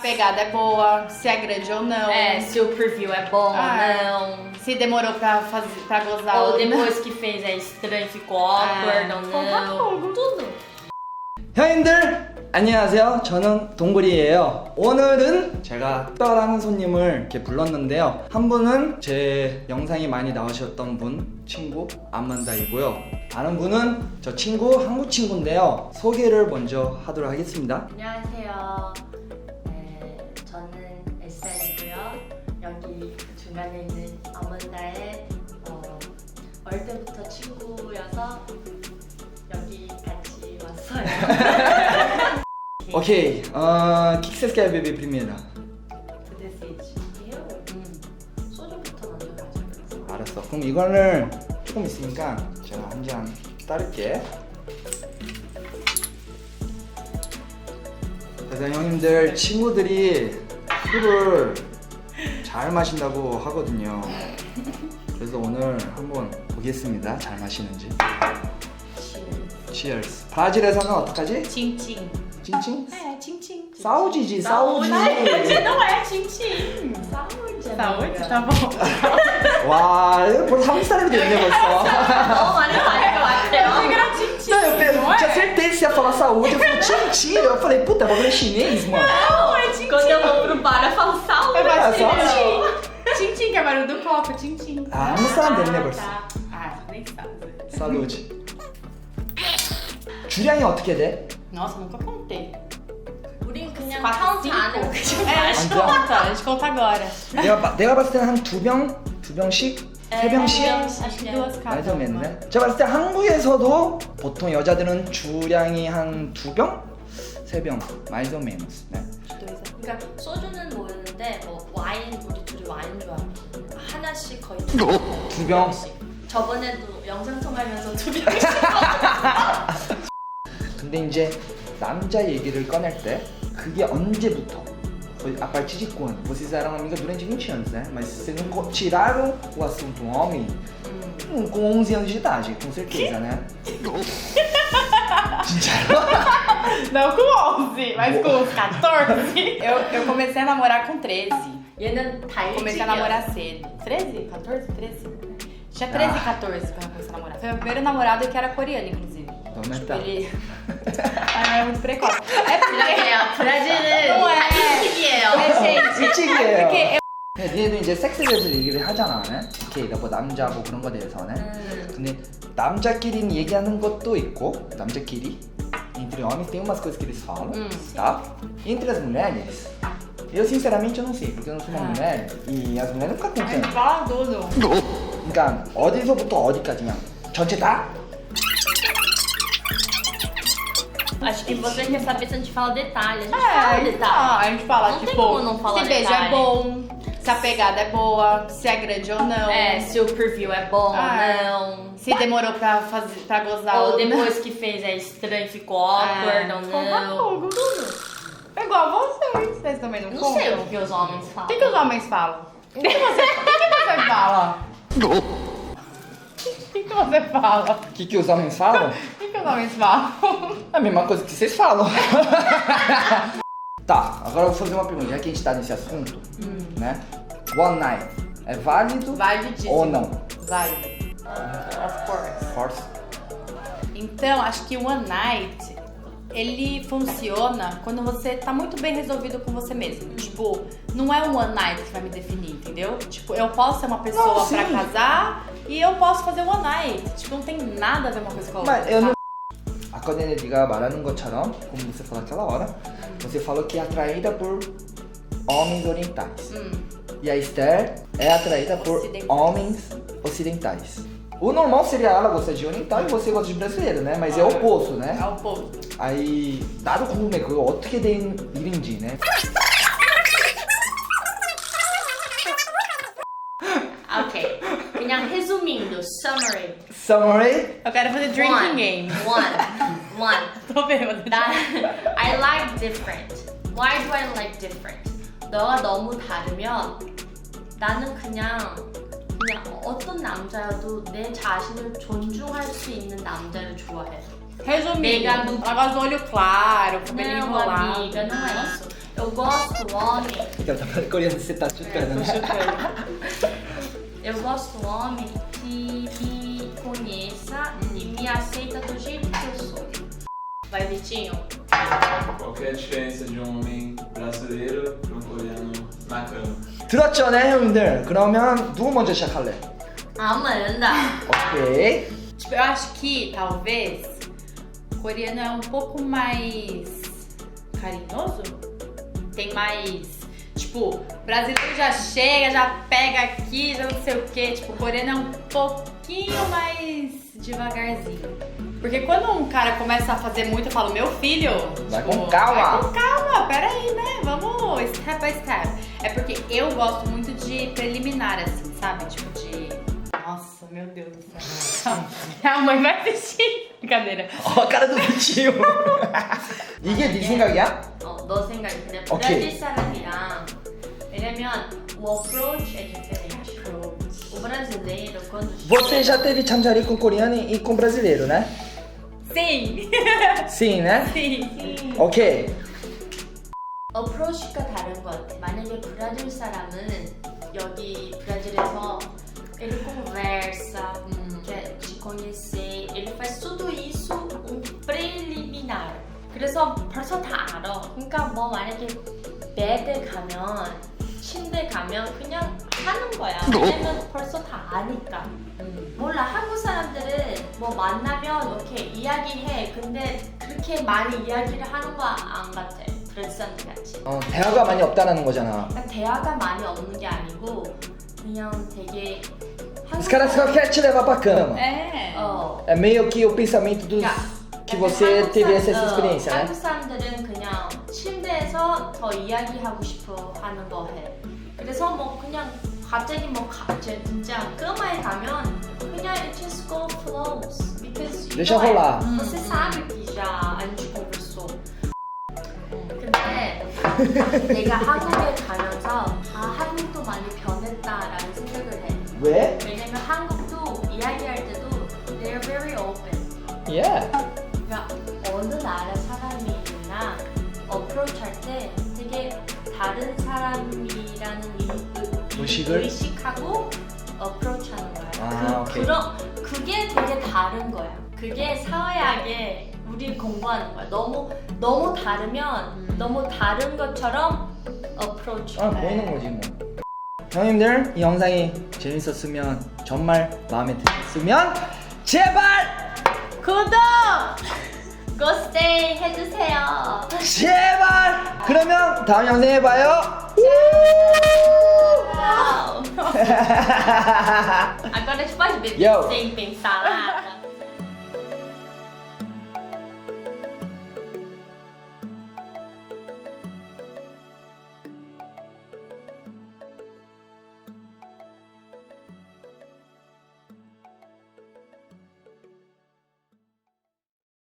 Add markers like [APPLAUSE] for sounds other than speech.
pegada é boa, se é grande ou não. É, se o preview é bom Ah, ou não. Se demorou pra, fazer, pra gozar Ou ou não. depois que fez é estranho, ficou awkward Ah, ou não. tudo. Tudo. 형님들 안녕하세요. 저는 동굴이에요. 오늘은 제가 특별한 손님을 이렇게 불렀는데요. 한 분은 제 영상이 많이 나오셨던 분 친구 아만다이고요. 다른 분은 저 친구 한국 친구인데요. 소개를 먼저 하도록 하겠습니다. 안녕하세요. 여기 중간에 있는 아몬다의 어, 어릴 때부터 친구여서 여기 같이 왔어요. Ok, ah, o que, que vocês querem beber primeiro? 음, 소주부터 먼저 가져가겠어. 알았어. 그럼 이거를 조금 있으니까 제가 한 잔 따를게. 그래서 형님들 친구들이 술을 잘 마신다고 하거든요. 그래서 오늘 한번 보겠습니다. 잘 마시는지. Cheers. 브라질에서는 어떡하지? 칭칭. 칭칭? É, tchim-tchim. 사우지지, 사우지. não é 칭칭. 사우지. Saúde, tá bom. 와, 벌써 한국 사람이 됐네 벌써. 너무 많이 받을 것 같아요. Era tchim-tchim. Não, eu, pe- eu tinha certeza que você ia falar saúde. Eu falei, tchim-tchim. Eu falei, puta, bagulho é chinês, mano. Não. Quando eu vou pro bar, eu falo saúde. Eu faço Ah, tchim-tchim. Tchim-tchim, que é barulho do copo, tchim-tchim. 아, 한국 사람 됐네 벌써. tá. Ah, nem sabe. 사우지. 주량이 어떻게 돼? Nossa, nunca contei. 우린 그냥 Quatro, 카운트 cinco. 안 해도 그냥 É, a gente Então. conta, a gente conta agora. 내가, 봐- 내가 봤을 때는 한 두 병? 두 병씩? 세 병씩? Acho que duas cada 말도. 맺네. 제가 봤을 때 한국에서도 보통 여자들은 주량이 한 두 병? 세 병. 말도 메nos. 네. 그러니까 소주는 모였는데 뭐 와인 우리 둘이 와인 좋아하거든요. 하나씩 거의 두 병? 저번에도 영상 통화하면서 두 병씩 근데 이제 남자 얘기를 꺼낼 때 그게 언제부터? A partir de quando? Vocês eram amigas durante 20 anos, né? Mas vocês não tiraram o assunto homem com 11 anos de idade, com certeza, né? 진짜로? Não com 11, mas com 14. Eu, eu comecei a namorar com 13. 얘는 다 Comecei a namorar cedo. 13? 14? 13? Tinha 13 e 14 quando eu comecei a namorar. Foi meu primeiro namorado que era coreano, inclusive. 너네 Tipo, 딸. ele. Ai, é muito precoce. É porque. 브라질이에요. 브라질은 Não é. 다 일찍이에요. É, gente. 일찍이에요. Porque eu. 근데 니네도 이제 섹스에 대해서 얘기를 하잖아, 네? 오케이, 뭐 남자고 그런 거에 대해서는. 음. 근데 남자끼리 얘기하는 것도 있고, 남자끼리. Entre homens tem umas coisas que eles falam, Hum. tá? Entre as mulheres, eu sinceramente eu não sei, porque eu não sou uma Ah. mulher e as mulheres não ficam A gente contando. fala tudo. 그러니까 어디서부터 어디까지 그냥 전체 다? Acho que você quer saber se a gente fala detalhe. A gente É, fala a gente detalhe. fala, a gente fala, Não tem tipo, como não falar se beijo detalhe. é bom, se a pegada é boa, se é grande ou não. É, se o preview é bom Ah. ou não. Se demorou pra, fazer, pra gozar Ou ou depois que fez é estranho, ficou awkward É, ou conta não. tudo. É igual vocês, vocês também não, Não contam? sei o que os homens O falam. que, que os homens falam? O que, que você, o que, você fala? O que, que você fala? O que, que os homens falam? O que, que os homens falam? A mesma coisa que vocês falam. [LAUGHS] tá, agora eu vou fazer uma pergunta, já que a gente tá nesse assunto, né? One night é válido Vai de ou não? Vai. Of course. Of course. Então, acho que o One Night, ele funciona quando você tá muito bem resolvido com você mesmo. Tipo, não é um One Night que vai me definir, entendeu? Tipo, eu posso ser uma pessoa Não, sim. pra casar e eu posso fazer One Night. Tipo, não tem nada a ver uma coisa com a outra. Mas eu não. 아까 전에 네가 말하는 것처럼, como você falou aquela hora, você falou que é atraída por homens orientais. Hum, E a Esther é atraída por Ocidentais. homens ocidentais. O normal seria ela gostar de oriental e você gosta de brasileiro, né? Mas é o oposto, né? é o povo. 아이 나도 궁금해 그거 어떻게 된 일인지 네. Ok. 그냥 resumindo, summary. Summary Eu quero fazer drinking one, game. One. One. [LAUGHS] Tô bêbada. That I like different. Why do I like different? 너가 너무 다르면 나는 그냥 그냥 어떤 남자여도 내 자신을 존중할 수 있는 남자를 좋아해. Resumindo, Pegando- ela gosta do olho claro, cabelo Não, enrolado. amiga, não é isso. Eu gosto homem. Então tá falando coreano, você tá chutando, né? Eu gosto homem que me conheça e me aceita do jeito que eu sou. Vai, Vitinho. Qual que é a diferença de um homem brasileiro para um coreano na cama? 들었죠, 네, 형님들? 그러면 누구 먼저 시작할래? Amanda. 오케이. Tipo, eu acho que talvez o coreano é um pouco mais carinhoso. Tem mais. Tipo, o brasileiro já chega, já pega aqui, já não sei o que. Tipo, o coreano é um pouquinho mais devagarzinho. Porque quando um cara começa a fazer muito, eu falo, meu filho. Vai tipo, com calma. Vai com calma, peraí, né? Vamos step by step. É porque eu gosto muito de preliminar, assim, sabe? Tipo, de. Nossa, meu Deus do céu. [LAUGHS] Calma. A mãe vai assistir. Brincadeira. 어, cara do Vitinho. 이게 네 생각이야? 어, 너 생각이 그냥 오케이. 브라질 사람이랑 왜냐면 o approach é diferente. O brasileiro quando Você já teve chanjari com coreano e com brasileiro, né? Sim! [LAUGHS] Sim, né? Sim! 오케이. approach가 다른 것 같아. 만약에 브라질 사람은 여기 브라질에서 ele conversa, hum, quer te conhecer, ele faz tudo isso um preliminar. 그래서 벌써 다 알아. 그러니까 뭐 만약에 베드 가면 침대 가면 그냥 하는 거야. 왜냐면 벌써 다 아니까. 음. 몰라 한국 사람들은 뭐 만나면 이렇게 이야기해. 근데 그렇게 많이 이야기를 하는 거 안 같아. 브라질 사람들 같이. 어, 대화가 많이 없다라는 거잖아. 그러니까 대화가 많이 없는 게 아니고 그냥 되게 Os caras só querem te levar pra cama. É. 어. É meio que o pensamento dos 야, que você 한국 teve 사- essa 어, experiência, né? 한국 사람들은 그냥 침대에서 더 이야기하고 싶어 하는 거 해. 그래서 뭐 그냥 갑자기 뭐 가, 제- 진짜 끄마에 가면 그냥 it just go flows because you Deixa know it. rolar. você sabe que já a gente conversou. 근데 내가 한국에 가면서 아 한국도 많이 변했다라는 생각을 해. 왜? 왜냐면 한국도 이야기할 때도 they're very open. Yeah. 그러니까 어느 나라 사람이나 어프로치 할 때 되게 다른 사람이라는 이, 의- 의식을? 의식하고 어프로치 하는 거야. 아, 그. 그런 그게 되게 다른 거야. 그게 사회학에 우리 공부하는 거야. 너무 너무 다르면 음. 너무 다른 것처럼 어프로치. 아, 보이는 거지 뭐. 형님들 이 영상이 재밌었으면 정말 마음에 들었으면 제발 구독! 고스테이 해주세요. 제발 그러면 다음 영상에 봐요. Agora a gente pode beber Yo. sem pensar nada.